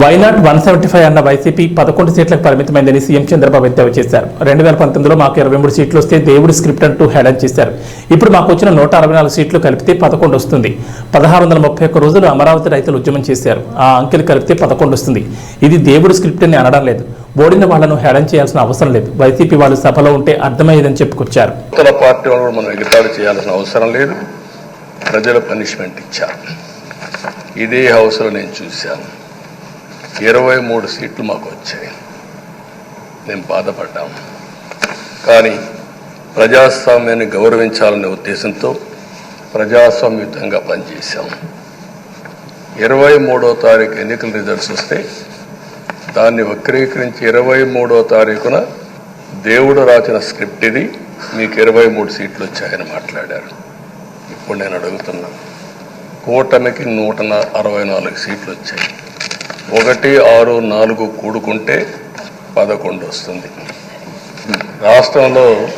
Why not one seventy five అన్న YCP పదకొండు సీట్లకు పరిమితమైందని సీఎం చంద్రబాబు ఎద్దేవా చేశారు. రెండు వేల పంతొమ్మిదిలో మాకు ఇరవై మూడు సీట్లు వస్తే దేవుడి స్క్రిప్ట్ అంటూ హెడన్ చేశారు. ఇప్పుడు మాకు వచ్చిన నూట అరవై నాలుగు సీట్లు కలిపితే పదకొండు వస్తుంది. పదహారు వందల ముప్పై ఒక్క రోజులు అమరావతి రైతులు ఉద్యమం చేశారు. ఆ అంకెలు కలిపితే పదకొండు వస్తుంది. ఇది దేవుడి స్క్రిప్ట్ అని అనడం లేదు. ఓడిన వాళ్ళను హేళన చేయాల్సిన అవసరం లేదు. వైసీపీ వాళ్ళు సభలో ఉంటే అర్థమయ్యేదని చెప్పుకొచ్చారు. ఇతర పార్టీ మనం ఎగతాళి చేయాల్సిన అవసరం లేదు. ప్రజలు పనిష్మెంట్ ఇచ్చారు. ఇదే హౌస్లో నేను చూశాను. ఇరవై మూడు సీట్లు మాకు వచ్చాయి. మేము బాధపడ్డాం. కానీ ప్రజాస్వామ్యాన్ని గౌరవించాలనే ఉద్దేశంతో ప్రజాస్వామ్యుతంగా పనిచేశాం. ఇరవై మూడో తారీఖు ఎన్నికల రిజల్ట్స్ వస్తే దాన్ని వక్రీకరించి ఇరవై మూడో తారీఖున దేవుడు రాసిన స్క్రిప్ట్ ఇది. మీకు ఇరవై మూడు సీట్లు వచ్చాయని మాట్లాడారు. ఇప్పుడు నేను అడుగుతున్నా కూటమికి నూట అరవై నాలుగు సీట్లు వచ్చాయి. ఒకటి ఆరు నాలుగు కూడుకుంటే పదకొండు వస్తుంది. రాష్ట్రంలో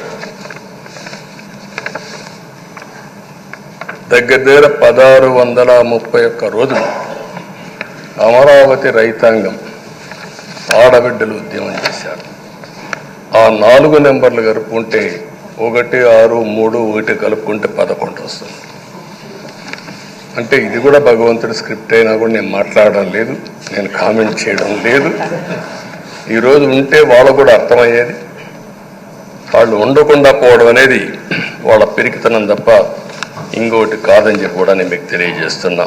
దగ్గర దగ్గర పదహారు వందల ముప్పై ఒక్క రోజులు అమరావతి రైతాంగం ఆడబిడ్డలు ఉద్యమం చేశారు. ఆ నాలుగు నెంబర్లు కలుపుకుంటే ఒకటి ఆరు మూడు ఒకటి కలుపుకుంటే పదకొండు వస్తుంది. అంటే ఇది కూడా భగవంతుడి స్క్రిప్ట్ అయినా కూడా నేను మాట్లాడడం లేదు నేను కామెంట్ చేయడం లేదు. ఈరోజు ఉంటే వాళ్ళకు కూడా అర్థమయ్యేది. వాళ్ళు ఉండకుండా పోవడం అనేది వాళ్ళ పెరిగితనం తప్ప ఇంకోటి కాదని చెప్పి కూడా నేను మీకు తెలియజేస్తున్నా.